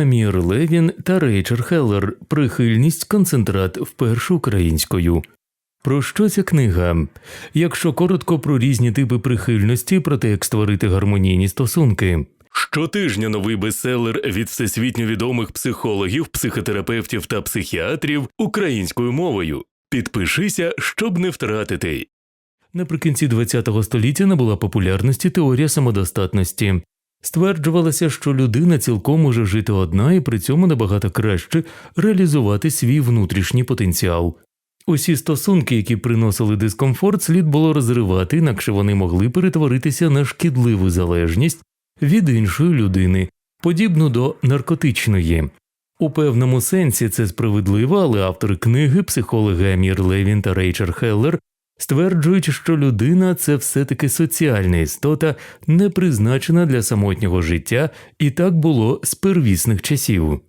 Амір Левін та Рейчер Хеллер Прихильність концентрат вперше українською. Про що ця книга? Якщо коротко про різні типи прихильності, про те, як створити гармонійні стосунки. Щотижня новий бестселер від всесвітньо відомих психологів, психотерапевтів та психіатрів українською мовою. Підпишися, щоб не втратити. Наприкінці ХХ століття набула популярності теорія самодостатності. Стверджувалося, що людина цілком може жити одна і при цьому набагато краще реалізувати свій внутрішній потенціал. Усі стосунки, які приносили дискомфорт, слід було розривати, інакше вони могли перетворитися на шкідливу залежність від іншої людини, подібну до наркотичної. У певному сенсі це справедливо, але автори книги, психологи Амір Левін та Рейчер Хеллер, стверджують, що людина це все таки соціальна істота, не призначена для самотнього життя, і так було з первісних часів.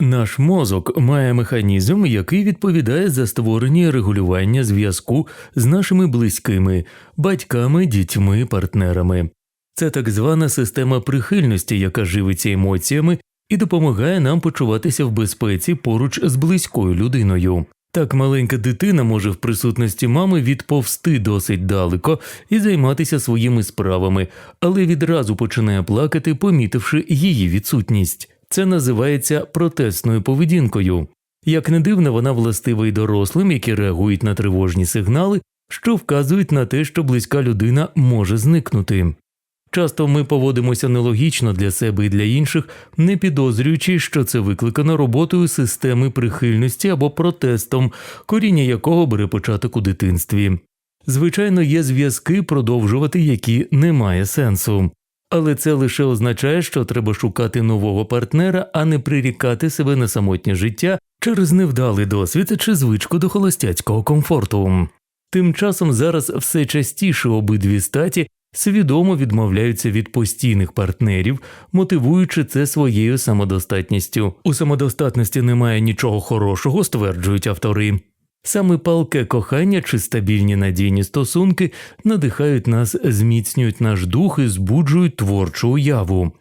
Наш мозок має механізм, який відповідає за створення і регулювання зв'язку з нашими близькими, батьками, дітьми, партнерами. Це так звана система прихильності, яка живиться емоціями і допомагає нам почуватися в безпеці поруч з близькою людиною. Так маленька дитина може в присутності мами відповсти досить далеко і займатися своїми справами, але відразу починає плакати, помітивши її відсутність. Це називається протестною поведінкою. Як не дивно, вона властива й дорослим, які реагують на тривожні сигнали, що вказують на те, що близька людина може зникнути. Часто ми поводимося нелогічно для себе і для інших, не підозрюючи, що це викликано роботою системи прихильності або протестом, коріння якого бере початок у дитинстві. Звичайно, є зв'язки, продовжувати які немає сенсу. Але це лише означає, що треба шукати нового партнера, а не прирікати себе на самотнє життя через невдалий досвід чи звичку до холостяцького комфорту. Тим часом зараз все частіше обидві статі свідомо відмовляються від постійних партнерів, мотивуючи це своєю самодостатністю. У самодостатності немає нічого хорошого, стверджують автори. Саме палке кохання чи стабільні надійні стосунки надихають нас, зміцнюють наш дух і збуджують творчу уяву.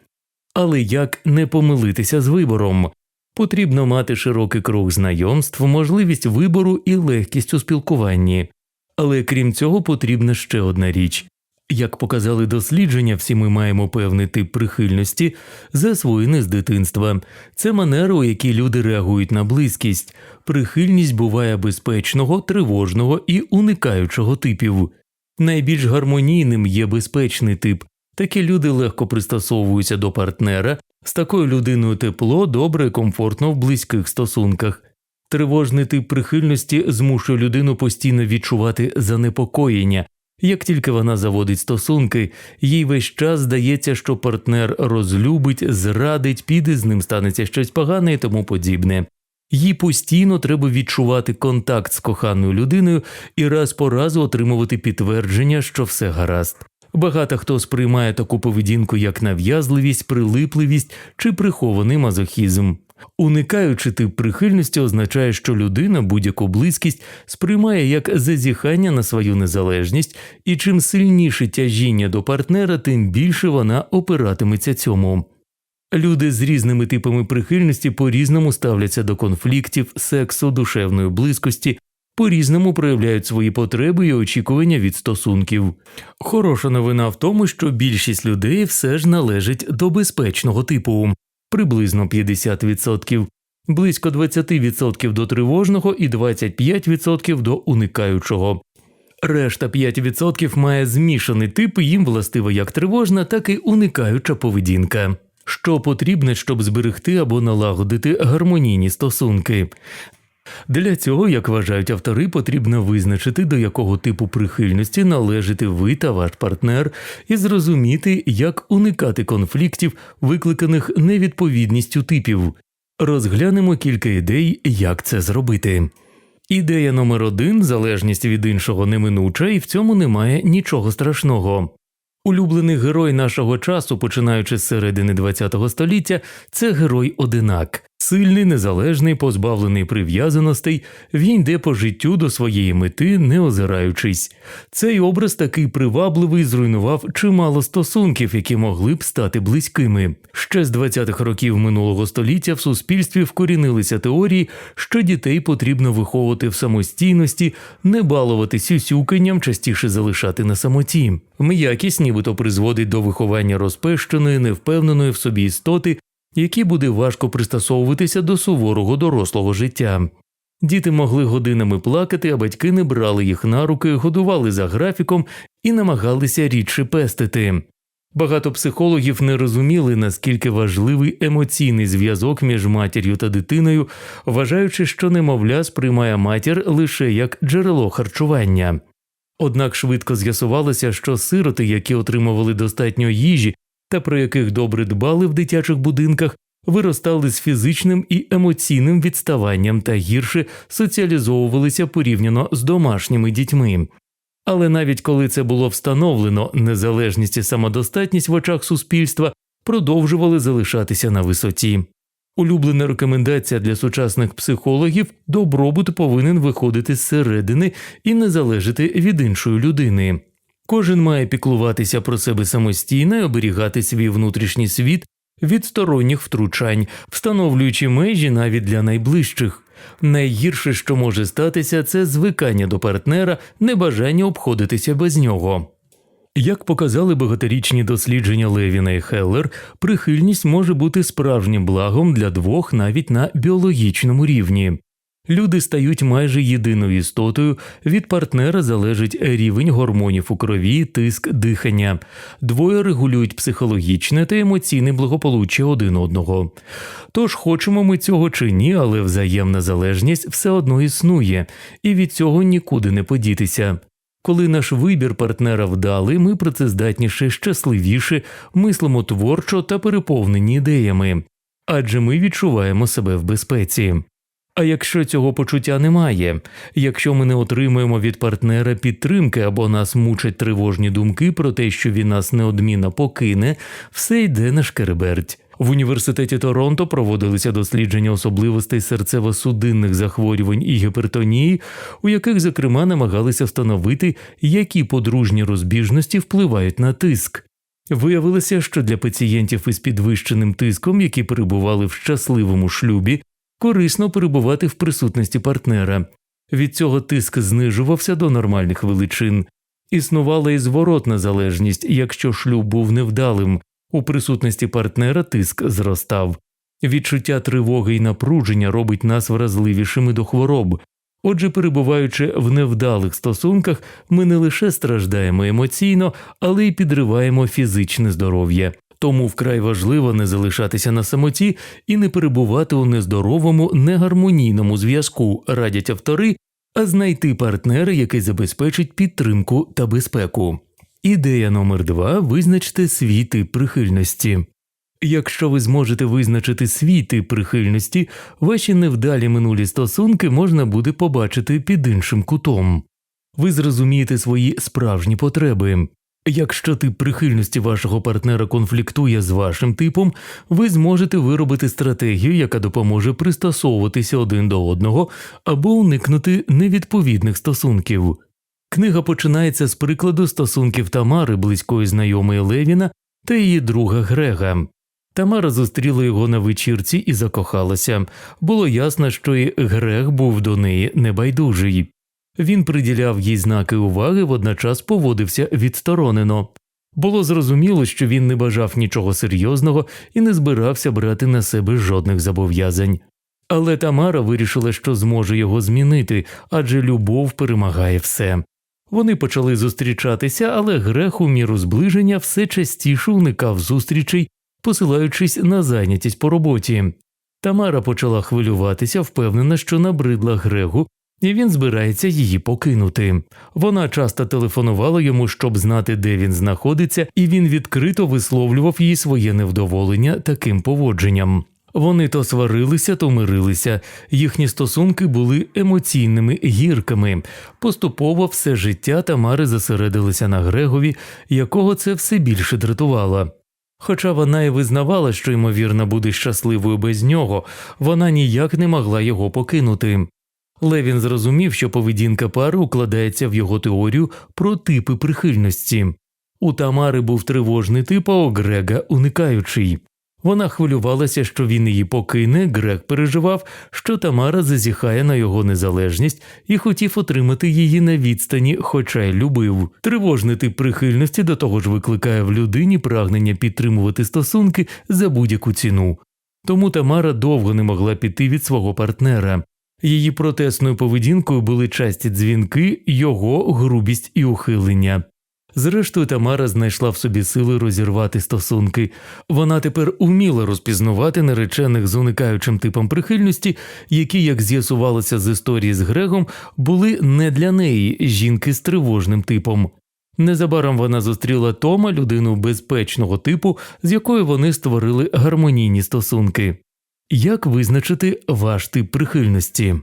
Але як не помилитися з вибором? Потрібно мати широкий круг знайомств, можливість вибору і легкість у спілкуванні. Але крім цього, потрібна ще одна річ як показали дослідження, всі ми маємо певний тип прихильності, засвоєний з дитинства. Це манера, у якій люди реагують на близькість. Прихильність буває безпечного, тривожного і уникаючого типів. Найбільш гармонійним є безпечний тип. Такі люди легко пристосовуються до партнера, з такою людиною тепло, добре, комфортно в близьких стосунках. Тривожний тип прихильності змушує людину постійно відчувати занепокоєння, як тільки вона заводить стосунки, їй весь час здається, що партнер розлюбить, зрадить, піде з ним станеться щось погане і тому подібне. Їй постійно треба відчувати контакт з коханою людиною і раз по разу отримувати підтвердження, що все гаразд. Багато хто сприймає таку поведінку як нав'язливість, прилипливість чи прихований мазохізм. Уникаючи тип прихильності означає, що людина будь-яку близькість сприймає як зазіхання на свою незалежність, і чим сильніше тяжіння до партнера, тим більше вона опиратиметься цьому. Люди з різними типами прихильності по різному ставляться до конфліктів, сексу, душевної близькості, по різному проявляють свої потреби і очікування від стосунків. Хороша новина в тому, що більшість людей все ж належить до безпечного типу приблизно 50%, близько 20% до тривожного і 25% до уникаючого. Решта 5% має змішаний тип, і їм властива як тривожна, так і уникаюча поведінка. Що потрібно, щоб зберегти або налагодити гармонійні стосунки. Для цього, як вважають автори, потрібно визначити, до якого типу прихильності належите ви та ваш партнер, і зрозуміти, як уникати конфліктів, викликаних невідповідністю типів. Розглянемо кілька ідей, як це зробити. Ідея номер один залежність від іншого неминуча, і в цьому немає нічого страшного. Улюблений герой нашого часу, починаючи з середини ХХ століття, це герой одинак. Сильний, незалежний, позбавлений прив'язаностей, він йде по життю до своєї мети, не озираючись. Цей образ такий привабливий зруйнував чимало стосунків, які могли б стати близькими. Ще з 20-х років минулого століття в суспільстві вкорінилися теорії, що дітей потрібно виховувати в самостійності, не балувати сюсюканням, частіше залишати на самоті. М'якість нібито призводить до виховання розпещеної, невпевненої в собі істоти, якій буде важко пристосовуватися до суворого дорослого життя. Діти могли годинами плакати, а батьки не брали їх на руки, годували за графіком і намагалися рідше пестити. Багато психологів не розуміли, наскільки важливий емоційний зв'язок між матір'ю та дитиною, вважаючи, що немовля сприймає матір лише як джерело харчування. Однак швидко з'ясувалося, що сироти, які отримували достатньо їжі та про яких добре дбали в дитячих будинках, виростали з фізичним і емоційним відставанням та гірше соціалізовувалися порівняно з домашніми дітьми. Але навіть коли це було встановлено, незалежність і самодостатність в очах суспільства продовжували залишатися на висоті. Улюблена рекомендація для сучасних психологів добробут повинен виходити зсередини і не залежати від іншої людини. Кожен має піклуватися про себе самостійно і оберігати свій внутрішній світ від сторонніх втручань, встановлюючи межі навіть для найближчих. Найгірше, що може статися, це звикання до партнера, небажання обходитися без нього. Як показали багаторічні дослідження Левіна і Хеллер, прихильність може бути справжнім благом для двох навіть на біологічному рівні. Люди стають майже єдиною істотою, від партнера залежить рівень гормонів у крові, тиск, дихання. Двоє регулюють психологічне та емоційне благополуччя один одного. Тож хочемо ми цього чи ні, але взаємна залежність все одно існує, і від цього нікуди не подітися. Коли наш вибір партнера вдалий, ми працездатніше, щасливіше, мислимо творчо та переповнені ідеями, адже ми відчуваємо себе в безпеці. А якщо цього почуття немає, якщо ми не отримуємо від партнера підтримки або нас мучать тривожні думки про те, що він нас неодмінно покине, все йде на шкереберть. В університеті Торонто проводилися дослідження особливостей серцево-судинних захворювань і гіпертонії, у яких, зокрема, намагалися встановити, які подружні розбіжності впливають на тиск. Виявилося, що для пацієнтів із підвищеним тиском, які перебували в щасливому шлюбі, корисно перебувати в присутності партнера. Від цього тиск знижувався до нормальних величин. Існувала і зворотна залежність, якщо шлюб був невдалим, у присутності партнера тиск зростав. Відчуття тривоги і напруження робить нас вразливішими до хвороб. Отже, перебуваючи в невдалих стосунках, ми не лише страждаємо емоційно, але й підриваємо фізичне здоров'я. Тому вкрай важливо не залишатися на самоті і не перебувати у нездоровому, негармонійному зв'язку, радять автори, а знайти партнера, який забезпечить підтримку та безпеку. Ідея номер два визначте свій тип прихильності. Якщо ви зможете визначити свій тип прихильності, ваші невдалі минулі стосунки можна буде побачити під іншим кутом. Ви зрозумієте свої справжні потреби. Якщо тип прихильності вашого партнера конфліктує з вашим типом, ви зможете виробити стратегію, яка допоможе пристосовуватися один до одного або уникнути невідповідних стосунків. Книга починається з прикладу стосунків Тамари, близької знайомої Левіна та її друга Грега. Тамара зустріла його на вечірці і закохалася. Було ясно, що і Грег був до неї небайдужий. Він приділяв їй знаки уваги, водночас поводився відсторонено. Було зрозуміло, що він не бажав нічого серйозного і не збирався брати на себе жодних зобов'язань. Але Тамара вирішила, що зможе його змінити, адже любов перемагає все. Вони почали зустрічатися, але грех у міру зближення все частіше уникав зустрічей, посилаючись на зайнятість по роботі. Тамара почала хвилюватися, впевнена, що набридла Грегу, і він збирається її покинути. Вона часто телефонувала йому, щоб знати, де він знаходиться, і він відкрито висловлював їй своє невдоволення таким поводженням. Вони то сварилися, то мирилися, їхні стосунки були емоційними гірками. Поступово все життя Тамари зосередилися на Грегові, якого це все більше дратувало. Хоча вона і визнавала, що ймовірно буде щасливою без нього, вона ніяк не могла його покинути. Левін зрозумів, що поведінка пари укладається в його теорію про типи прихильності. У Тамари був тривожний тип, а у Грега уникаючий. Вона хвилювалася, що він її покине. Грег переживав, що Тамара зазіхає на його незалежність і хотів отримати її на відстані, хоча й любив. Тривожний тип прихильності до того ж викликає в людині прагнення підтримувати стосунки за будь-яку ціну. Тому Тамара довго не могла піти від свого партнера. Її протесною поведінкою були часті дзвінки, його грубість і ухилення. Зрештою, Тамара знайшла в собі сили розірвати стосунки. Вона тепер уміла розпізнавати наречених з уникаючим типом прихильності, які, як з'ясувалося з історії з Грегом, були не для неї жінки з тривожним типом. Незабаром вона зустріла Тома, людину безпечного типу, з якою вони створили гармонійні стосунки. Як визначити ваш тип прихильності?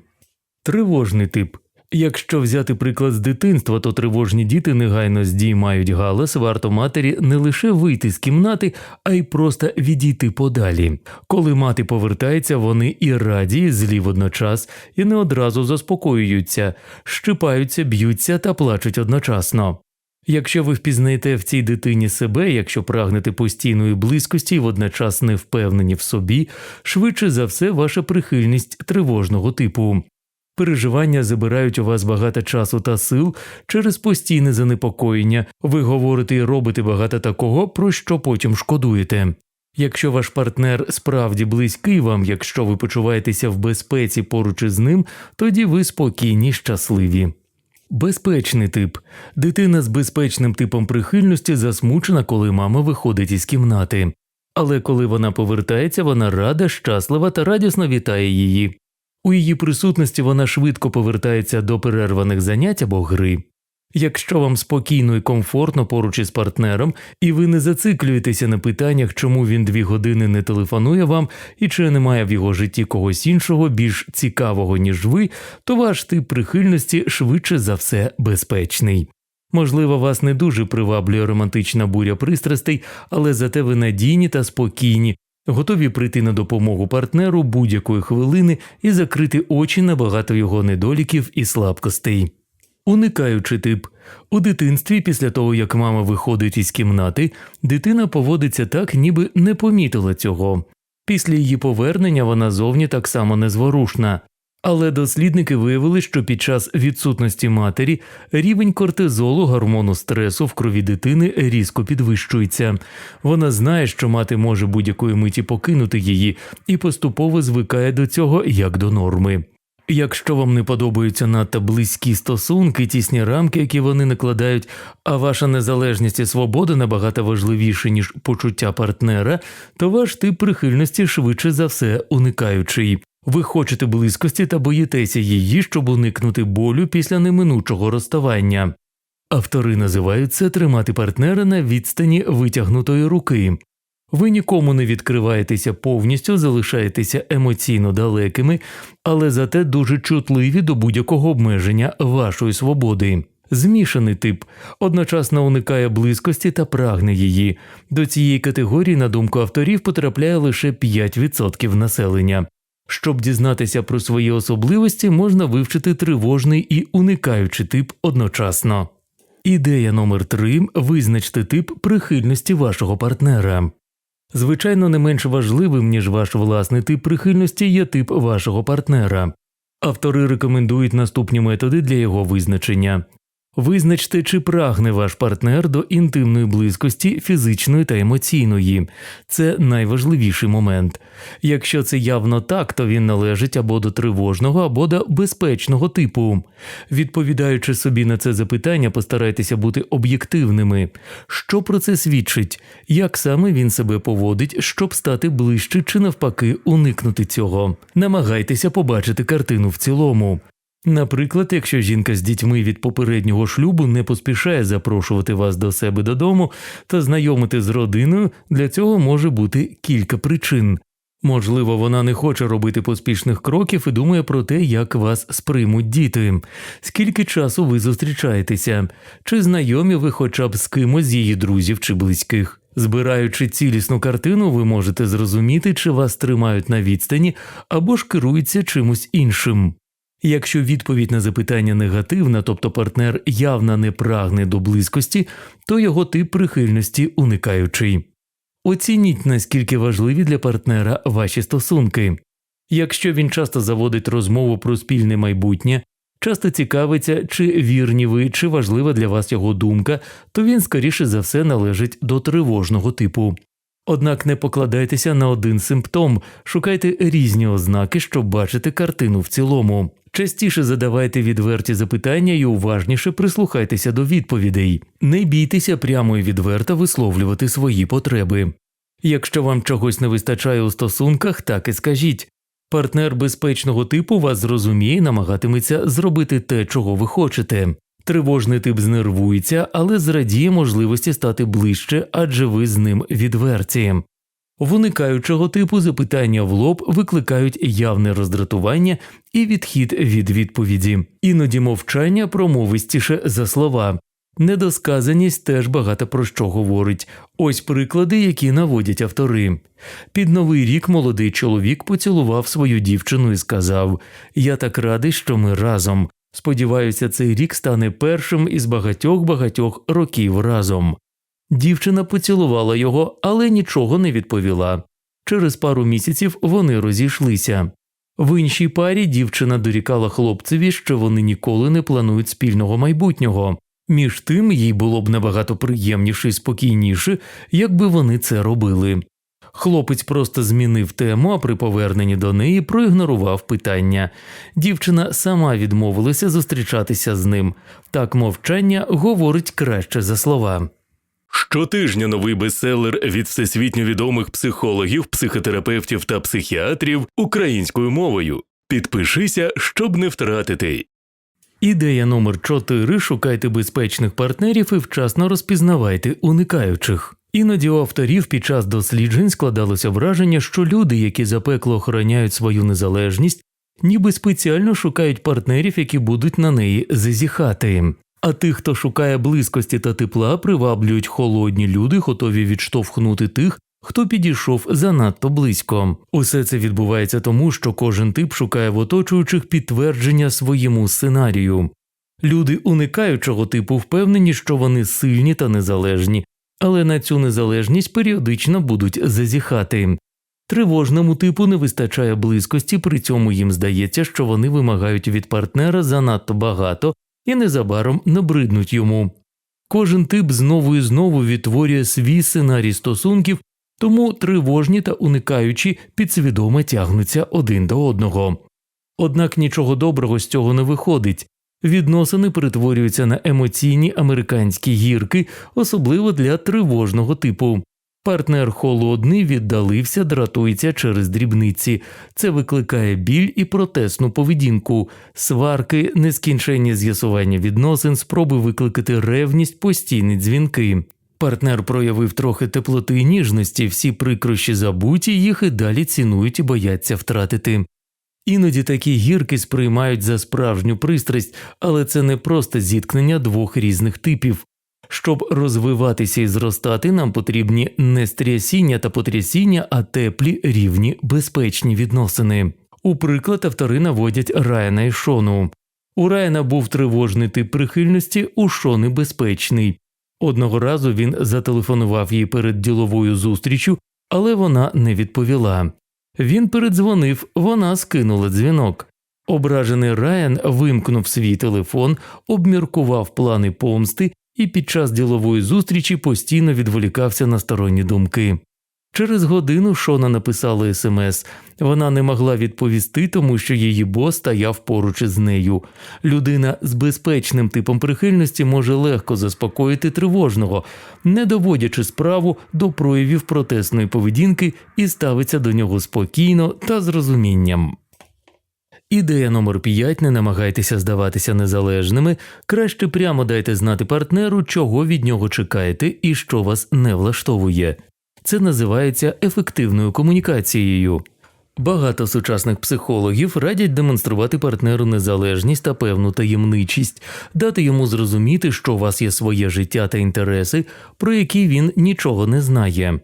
Тривожний тип. Якщо взяти приклад з дитинства, то тривожні діти негайно здіймають галас, варто матері не лише вийти з кімнати, а й просто відійти подалі. Коли мати повертається, вони і раді, і злі водночас, і не одразу заспокоюються, щипаються, б'ються та плачуть одночасно. Якщо ви впізнаєте в цій дитині себе, якщо прагнете постійної близькості і водночас не впевнені в собі, швидше за все ваша прихильність тривожного типу. Переживання забирають у вас багато часу та сил через постійне занепокоєння, ви говорите і робите багато такого, про що потім шкодуєте. Якщо ваш партнер справді близький вам, якщо ви почуваєтеся в безпеці поруч із ним, тоді ви спокійні, щасливі. Безпечний тип дитина з безпечним типом прихильності засмучена, коли мама виходить із кімнати. Але коли вона повертається, вона рада, щаслива та радісно вітає її. У її присутності вона швидко повертається до перерваних занять або гри. Якщо вам спокійно і комфортно поруч із партнером, і ви не зациклюєтеся на питаннях, чому він дві години не телефонує вам і чи немає в його житті когось іншого більш цікавого, ніж ви, то ваш тип прихильності швидше за все безпечний. Можливо, вас не дуже приваблює романтична буря пристрастей, але зате ви надійні та спокійні, готові прийти на допомогу партнеру будь-якої хвилини і закрити очі на багато його недоліків і слабкостей. Уникаючи тип, у дитинстві, після того як мама виходить із кімнати, дитина поводиться так, ніби не помітила цього. Після її повернення вона зовні так само незворушна, але дослідники виявили, що під час відсутності матері рівень кортизолу гормону стресу в крові дитини різко підвищується. Вона знає, що мати може будь-якої миті покинути її, і поступово звикає до цього як до норми. Якщо вам не подобаються надто близькі стосунки, тісні рамки, які вони накладають, а ваша незалежність і свобода набагато важливіше, ніж почуття партнера, то ваш тип прихильності швидше за все уникаючий. Ви хочете близькості та боїтеся її, щоб уникнути болю після неминучого розставання. Автори називають це тримати партнера на відстані витягнутої руки. Ви нікому не відкриваєтеся повністю, залишаєтеся емоційно далекими, але зате дуже чутливі до будь-якого обмеження вашої свободи. Змішаний тип одночасно уникає близькості та прагне її. До цієї категорії, на думку авторів, потрапляє лише 5% населення. Щоб дізнатися про свої особливості, можна вивчити тривожний і уникаючий тип одночасно. Ідея номер 3 визначте тип прихильності вашого партнера. Звичайно, не менш важливим, ніж ваш власний тип прихильності є тип вашого партнера. Автори рекомендують наступні методи для його визначення. Визначте, чи прагне ваш партнер до інтимної близькості фізичної та емоційної, це найважливіший момент. Якщо це явно так, то він належить або до тривожного, або до безпечного типу. Відповідаючи собі на це запитання, постарайтеся бути об'єктивними. Що про це свідчить, як саме він себе поводить, щоб стати ближче чи навпаки уникнути цього. Намагайтеся побачити картину в цілому. Наприклад, якщо жінка з дітьми від попереднього шлюбу не поспішає запрошувати вас до себе додому та знайомити з родиною, для цього може бути кілька причин. Можливо, вона не хоче робити поспішних кроків і думає про те, як вас сприймуть діти, скільки часу ви зустрічаєтеся, чи знайомі ви хоча б з кимось з її друзів чи близьких. Збираючи цілісну картину, ви можете зрозуміти, чи вас тримають на відстані або ж керуються чимось іншим. Якщо відповідь на запитання негативна, тобто партнер явно не прагне до близькості, то його тип прихильності уникаючий. Оцініть, наскільки важливі для партнера ваші стосунки. Якщо він часто заводить розмову про спільне майбутнє, часто цікавиться, чи вірні ви, чи важлива для вас його думка, то він скоріше за все належить до тривожного типу. Однак не покладайтеся на один симптом, шукайте різні ознаки, щоб бачити картину в цілому. Частіше задавайте відверті запитання і уважніше прислухайтеся до відповідей. Не бійтеся прямо і відверто висловлювати свої потреби. Якщо вам чогось не вистачає у стосунках, так і скажіть. Партнер безпечного типу вас зрозуміє і намагатиметься зробити те, чого ви хочете. Тривожний тип знервується, але зрадіє можливості стати ближче, адже ви з ним відверті. В уникаючого типу запитання в лоб викликають явне роздратування і відхід від відповіді, іноді мовчання промовистіше за слова. Недосказаність теж багато про що говорить. Ось приклади, які наводять автори. Під новий рік молодий чоловік поцілував свою дівчину і сказав: Я так радий, що ми разом. Сподіваюся, цей рік стане першим із багатьох багатьох років разом. Дівчина поцілувала його, але нічого не відповіла. Через пару місяців вони розійшлися. В іншій парі дівчина дорікала хлопцеві, що вони ніколи не планують спільного майбутнього. Між тим їй було б набагато приємніше і спокійніше, якби вони це робили. Хлопець просто змінив тему, а при поверненні до неї проігнорував питання. Дівчина сама відмовилася зустрічатися з ним. Так мовчання говорить краще за слова. Щотижня новий бестселер від всесвітньо відомих психологів, психотерапевтів та психіатрів українською мовою. Підпишися, щоб не втратити. Ідея номер 4 шукайте безпечних партнерів і вчасно розпізнавайте уникаючих. Іноді у авторів під час досліджень складалося враження, що люди, які запекло охороняють свою незалежність, ніби спеціально шукають партнерів, які будуть на неї зазіхати. А тих, хто шукає близькості та тепла, приваблюють холодні люди, готові відштовхнути тих, хто підійшов занадто близько. Усе це відбувається тому, що кожен тип шукає в оточуючих підтвердження своєму сценарію. Люди уникаючого типу впевнені, що вони сильні та незалежні, але на цю незалежність періодично будуть зазіхати. Тривожному типу не вистачає близькості, при цьому їм здається, що вони вимагають від партнера занадто багато і незабаром набриднуть йому. Кожен тип знову і знову відтворює свій сценарій стосунків, тому тривожні та уникаючі підсвідомо тягнуться один до одного. Однак нічого доброго з цього не виходить. Відносини перетворюються на емоційні американські гірки, особливо для тривожного типу. Партнер холодний віддалився, дратується через дрібниці. Це викликає біль і протесну поведінку, сварки, нескінченні з'ясування відносин, спроби викликати ревність, постійні дзвінки. Партнер проявив трохи теплоти і ніжності, всі прикрощі забуті, їх і далі цінують і бояться втратити. Іноді такі гірки сприймають за справжню пристрасть, але це не просто зіткнення двох різних типів. Щоб розвиватися і зростати, нам потрібні не стрясіння та потрясіння, а теплі, рівні, безпечні відносини. У приклад автори наводять Райана і Шону. У Райана був тривожний тип прихильності, у Шони безпечний. Одного разу він зателефонував їй перед діловою зустрічю, але вона не відповіла. Він передзвонив, вона скинула дзвінок. Ображений Райан вимкнув свій телефон, обміркував плани помсти і під час ділової зустрічі постійно відволікався на сторонні думки. Через годину Шона написала смс. Вона не могла відповісти, тому що її бос стояв поруч із нею. Людина з безпечним типом прихильності може легко заспокоїти тривожного, не доводячи справу до проявів протестної поведінки і ставиться до нього спокійно та з розумінням. Ідея номер 5 не намагайтеся здаватися незалежними, краще прямо дайте знати партнеру, чого від нього чекаєте і що вас не влаштовує. Це називається ефективною комунікацією. Багато сучасних психологів радять демонструвати партнеру незалежність та певну таємничість, дати йому зрозуміти, що у вас є своє життя та інтереси, про які він нічого не знає.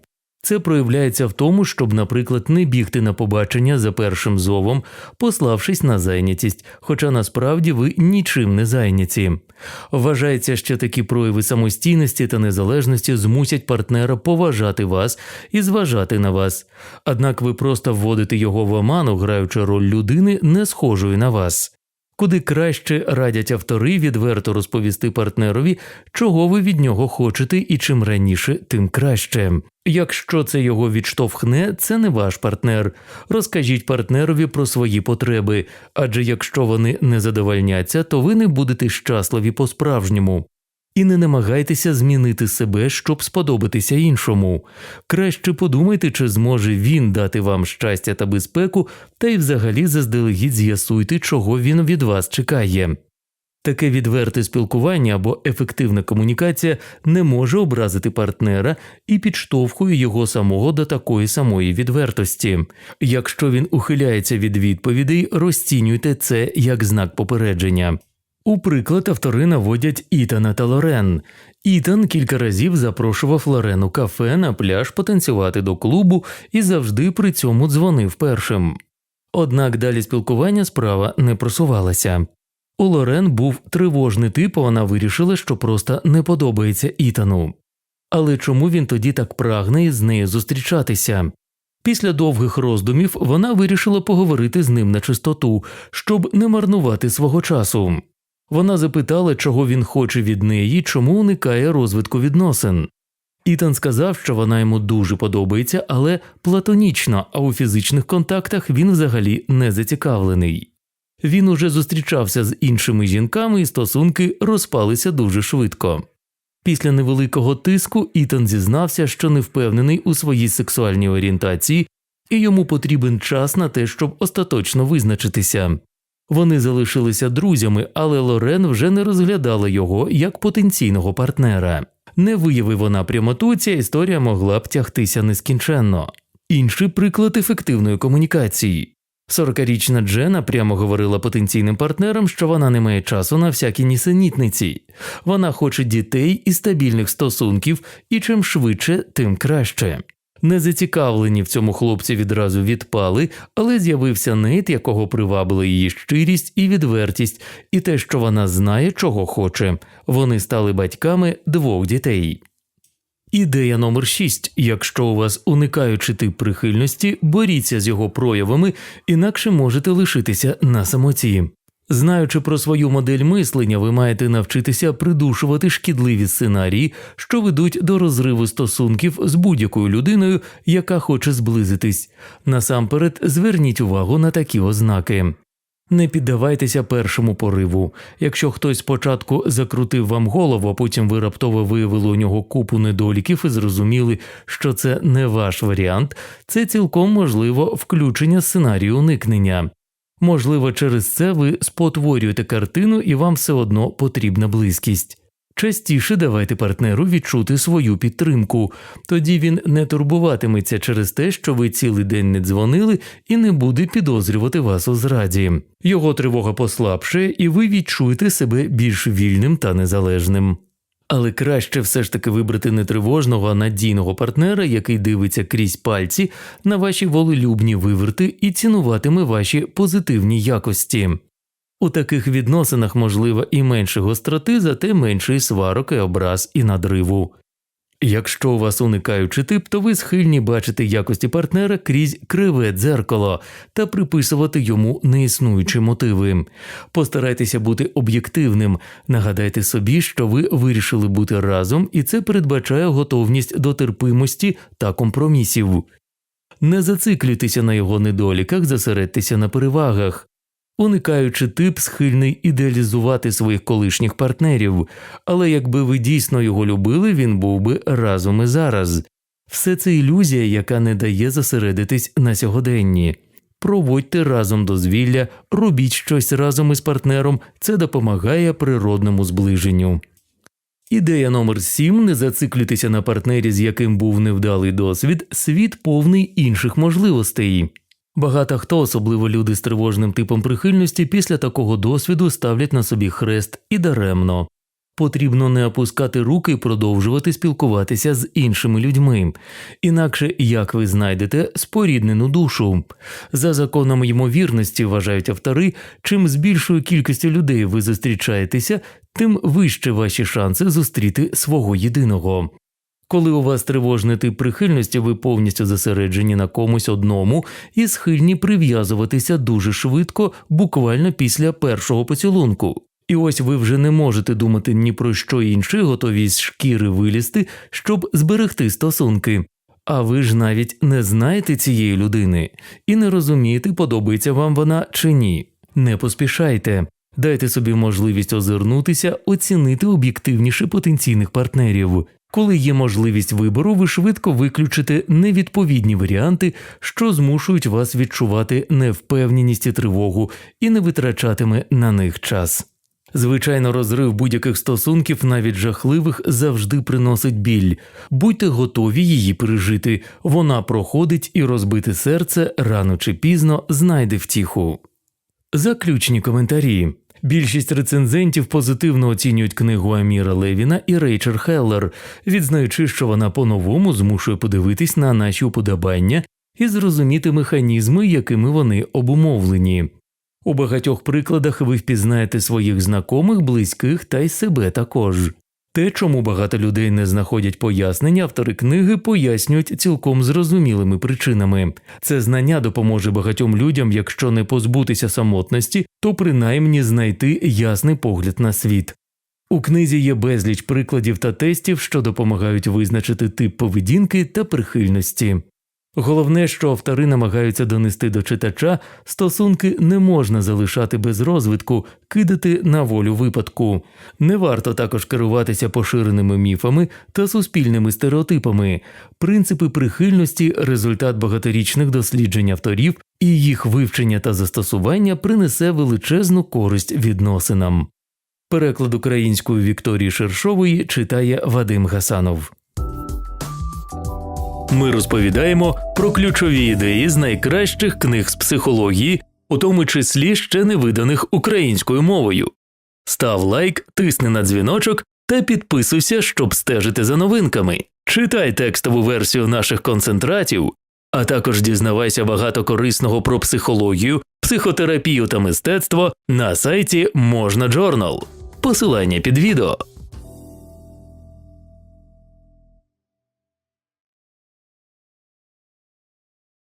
Це проявляється в тому, щоб, наприклад, не бігти на побачення за першим зовом, пославшись на зайнятість, хоча насправді ви нічим не зайняті. Вважається, що такі прояви самостійності та незалежності змусять партнера поважати вас і зважати на вас. Однак ви просто вводите його в оману, граючи роль людини, не схожої на вас. Куди краще радять автори відверто розповісти партнерові, чого ви від нього хочете, і чим раніше, тим краще. Якщо це його відштовхне, це не ваш партнер. Розкажіть партнерові про свої потреби, адже якщо вони не задовольняться, то ви не будете щасливі по-справжньому. І не намагайтеся змінити себе, щоб сподобатися іншому. Краще подумайте, чи зможе він дати вам щастя та безпеку, та й взагалі заздалегідь з'ясуйте, чого він від вас чекає. Таке відверте спілкування або ефективна комунікація не може образити партнера і підштовхує його самого до такої самої відвертості. Якщо він ухиляється від відповідей, розцінюйте це як знак попередження. У приклад автори наводять Ітана та Лорен. Ітан кілька разів запрошував Лорен у кафе на пляж потанцювати до клубу і завжди при цьому дзвонив першим. Однак далі спілкування справа не просувалася. У Лорен був тривожний тип, а вона вирішила, що просто не подобається Ітану. Але чому він тоді так прагне із нею зустрічатися? Після довгих роздумів вона вирішила поговорити з ним на чистоту, щоб не марнувати свого часу. Вона запитала, чого він хоче від неї, чому уникає розвитку відносин. Ітан сказав, що вона йому дуже подобається, але платонічно, а у фізичних контактах він взагалі не зацікавлений. Він уже зустрічався з іншими жінками і стосунки розпалися дуже швидко. Після невеликого тиску Ітан зізнався, що не впевнений у своїй сексуальній орієнтації, і йому потрібен час на те, щоб остаточно визначитися. Вони залишилися друзями, але Лорен вже не розглядала його як потенційного партнера. Не виявив вона прямоту, ця історія могла б тягтися нескінченно. Інший приклад ефективної комунікації. 40-річна Джена прямо говорила потенційним партнерам, що вона не має часу на всякі нісенітниці. Вона хоче дітей і стабільних стосунків, і чим швидше, тим краще. Незацікавлені в цьому хлопці відразу відпали, але з'явився Нейт, якого привабила її щирість і відвертість, і те, що вона знає, чого хоче. Вони стали батьками двох дітей. Ідея номер 6. Якщо у вас уникаючий тип прихильності, боріться з його проявами, інакше можете лишитися на самоті. Знаючи про свою модель мислення, ви маєте навчитися придушувати шкідливі сценарії, що ведуть до розриву стосунків з будь-якою людиною, яка хоче зблизитись. Насамперед, зверніть увагу на такі ознаки. Не піддавайтеся першому пориву. Якщо хтось спочатку закрутив вам голову, а потім ви раптово виявили у нього купу недоліків і зрозуміли, що це не ваш варіант, це цілком можливо включення сценарію уникнення. Можливо, через це ви спотворюєте картину і вам все одно потрібна близькість. Частіше давайте партнеру відчути свою підтримку, тоді він не турбуватиметься через те, що ви цілий день не дзвонили і не буде підозрювати вас у зраді. Його тривога послабшає, і ви відчуєте себе більш вільним та незалежним. Але краще все ж таки вибрати не тривожного, а надійного партнера, який дивиться крізь пальці на ваші волелюбні виверти і цінуватиме ваші позитивні якості. У таких відносинах можлива і менше гостроти, зате менше і сварок, і образ і надриву. Якщо у вас уникаючий тип, то ви схильні бачити якості партнера крізь криве дзеркало та приписувати йому неіснуючі мотиви. Постарайтеся бути об'єктивним, нагадайте собі, що ви вирішили бути разом, і це передбачає готовність до терпимості та компромісів. Не зациклюйтеся на його недоліках, зосередьтеся на перевагах. Уникаючи тип схильний ідеалізувати своїх колишніх партнерів, але якби ви дійсно його любили, він був би разом і зараз. Все це ілюзія, яка не дає зосередитись на сьогоденні. Проводьте разом дозвілля, робіть щось разом із партнером, це допомагає природному зближенню. Ідея номер 7 не зациклюйтеся на партнері, з яким був невдалий досвід, світ повний інших можливостей. Багато хто, особливо люди з тривожним типом прихильності, після такого досвіду ставлять на собі хрест і даремно. Потрібно не опускати руки і продовжувати спілкуватися з іншими людьми. Інакше як ви знайдете споріднену душу. За законом ймовірності, вважають автори, чим з більшою кількістю людей ви зустрічаєтеся, тим вище ваші шанси зустріти свого єдиного. Коли у вас тривожний тип прихильності, ви повністю зосереджені на комусь одному і схильні прив'язуватися дуже швидко, буквально після першого поцілунку. І ось ви вже не можете думати ні про що інше, готові з шкіри вилізти, щоб зберегти стосунки. А ви ж навіть не знаєте цієї людини і не розумієте, подобається вам вона чи ні. Не поспішайте. Дайте собі можливість озирнутися, оцінити об'єктивніше потенційних партнерів. Коли є можливість вибору, ви швидко виключите невідповідні варіанти, що змушують вас відчувати невпевненість і тривогу, і не витрачатиме на них час. Звичайно, розрив будь-яких стосунків, навіть жахливих, завжди приносить біль. Будьте готові її пережити. Вона проходить і розбите серце рано чи пізно знайде втіху. Заключні коментарі. Більшість рецензентів позитивно оцінюють книгу Аміра Левіна і Рейчер Хеллер, відзнаючи, що вона по-новому змушує подивитись на наші уподобання і зрозуміти механізми, якими вони обумовлені. У багатьох прикладах ви впізнаєте своїх знайомих, близьких та й себе також. Те, чому багато людей не знаходять пояснення, автори книги пояснюють цілком зрозумілими причинами. Це знання допоможе багатьом людям, якщо не позбутися самотності, то принаймні знайти ясний погляд на світ. У книзі є безліч прикладів та тестів, що допомагають визначити тип поведінки та прихильності. Головне, що автори намагаються донести до читача, стосунки не можна залишати без розвитку, кидати на волю випадку. Не варто також керуватися поширеними міфами та суспільними стереотипами. Принципи прихильності результат багаторічних досліджень авторів, і їх вивчення та застосування принесе величезну користь відносинам. Переклад українською Вікторії Шершової читає Вадим Гасанов. Ми розповідаємо про ключові ідеї з найкращих книг з психології, у тому числі ще не виданих українською мовою. Став лайк, тисни на дзвіночок та підписуйся, щоб стежити за новинками. Читай текстову версію наших концентратів, а також дізнавайся багато корисного про психологію, психотерапію та мистецтво на сайті Можна Джорнал. Посилання під відео.